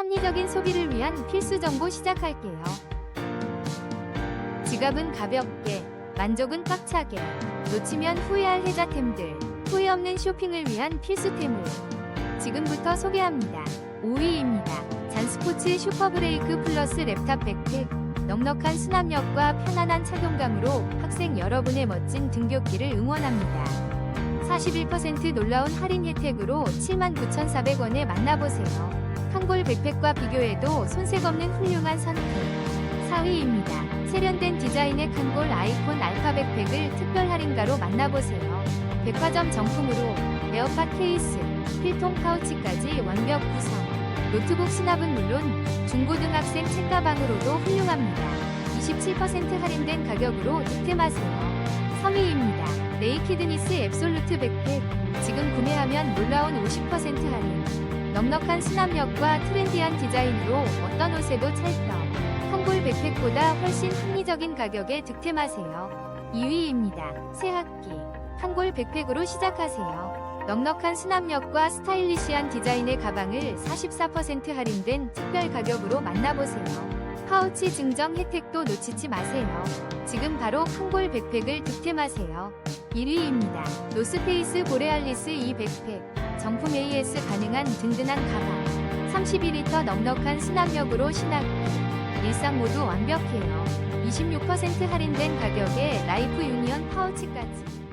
합리적인 소비를 위한 필수 정보 시작할게요. 지갑은 가볍게, 만족은 꽉차게, 놓치면 후회할 혜자템들, 후회 없는 쇼핑을 위한 필수템을 지금부터 소개합니다. 5위입니다. 잔스포츠 슈퍼브레이크 플러스 랩탑 백팩. 넉넉한 수납력과 편안한 착용감으로 학생 여러분의 멋진 등굣길을 응원합니다. 41% 놀라운 할인 혜택으로 79,400원에 만나보세요. 칸골 백팩과 비교해도 손색 없는 훌륭한 선택. 4위입니다. 세련된 디자인의 칸골 아이콘 알파 백팩을 특별 할인가로 만나보세요. 백화점 정품으로 에어팟 케이스, 필통 파우치까지 완벽 구성. 노트북 수납은 물론 중고등학생 책가방으로도 훌륭합니다. 27% 할인된 가격으로 득템하세요. 3위입니다. 네이키드니스 앱솔루트 백팩. 지금 구매하면 놀라운 50% 할인. 넉넉한 수납력과 트렌디한 디자인으로 어떤 옷에도 찰떡. 한골 백팩보다 훨씬 합리적인 가격에 득템하세요. 2위입니다. 새 학기. 한골 백팩으로 시작하세요. 넉넉한 수납력과 스타일리시한 디자인의 가방을 44% 할인된 특별 가격으로 만나보세요. 파우치 증정 혜택도 놓치지 마세요. 지금 바로 한골 백팩을 득템하세요. 1위입니다. 노스페이스 보레알리스 이 백팩. 정품 AS 가능한 든든한 가방. 32리터 넉넉한 수납력으로 신학기. 일상 모두 완벽해요. 26% 할인된 가격에 라이프 유니언 파우치까지.